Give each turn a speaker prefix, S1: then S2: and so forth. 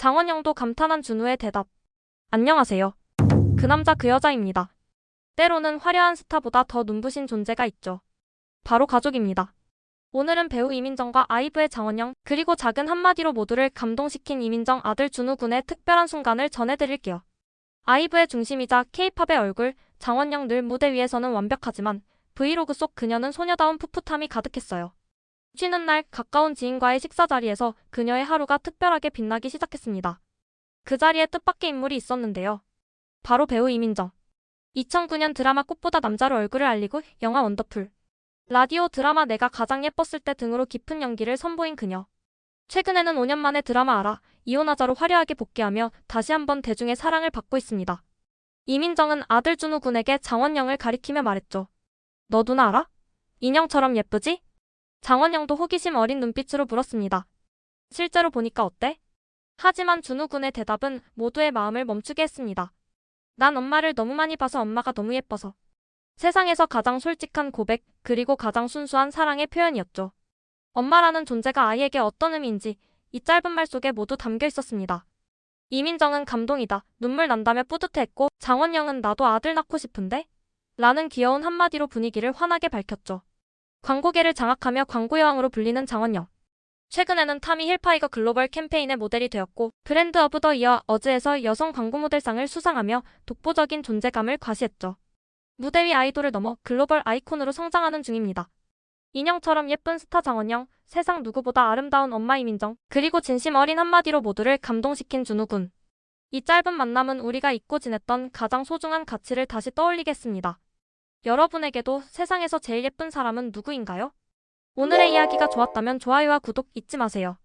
S1: 장원영도 감탄한 준우의 대답. 안녕하세요. 그 남자 그 여자입니다. 때로는 화려한 스타보다 더 눈부신 존재가 있죠. 바로 가족입니다. 오늘은 배우 이민정과 아이브의 장원영, 그리고 작은 한마디로 모두를 감동시킨 이민정 아들 준우 군의 특별한 순간을 전해드릴게요. 아이브의 중심이자 케이팝의 얼굴, 장원영 늘 무대 위에서는 완벽하지만 브이로그 속 그녀는 소녀다운 풋풋함이 가득했어요. 쉬는 날 가까운 지인과의 식사 자리에서 그녀의 하루가 특별하게 빛나기 시작했습니다. 그 자리에 뜻밖의 인물이 있었는데요. 바로 배우 이민정. 2009년 드라마 꽃보다 남자로 얼굴을 알리고 영화 원더풀. 라디오 드라마 내가 가장 예뻤을 때 등으로 깊은 연기를 선보인 그녀. 최근에는 5년 만에 드라마 알아, 이혼하자로 화려하게 복귀하며 다시 한번 대중의 사랑을 받고 있습니다. 이민정은 아들 준우 군에게 장원영을 가리키며 말했죠. 너 누나 알아? 인형처럼 예쁘지? 장원영도 호기심 어린 눈빛으로 물었습니다. 실제로 보니까 어때? 하지만 준우 군의 대답은 모두의 마음을 멈추게 했습니다. 난 엄마를 너무 많이 봐서 엄마가 너무 예뻐서. 세상에서 가장 솔직한 고백, 그리고 가장 순수한 사랑의 표현이었죠. 엄마라는 존재가 아이에게 어떤 의미인지 이 짧은 말 속에 모두 담겨 있었습니다. 이민정은 감동이다, 눈물 난다며 뿌듯해했고 장원영은 나도 아들 낳고 싶은데? 라는 귀여운 한마디로 분위기를 환하게 밝혔죠. 광고계를 장악하며 광고 여왕으로 불리는 장원영. 최근에는 타미 힐파이거 글로벌 캠페인의 모델이 되었고 브랜드 오브 더 이어 어즈에서 여성 광고 모델상을 수상하며 독보적인 존재감을 과시했죠. 무대 위 아이돌을 넘어 글로벌 아이콘으로 성장하는 중입니다. 인형처럼 예쁜 스타 장원영, 세상 누구보다 아름다운 엄마 이민정, 그리고 진심 어린 한마디로 모두를 감동시킨 준우군. 이 짧은 만남은 우리가 잊고 지냈던 가장 소중한 가치를 다시 떠올리게 했습니다. 여러분에게도 세상에서 제일 예쁜 사람은 누구인가요? 오늘의 이야기가 좋았다면 좋아요와 구독 잊지 마세요.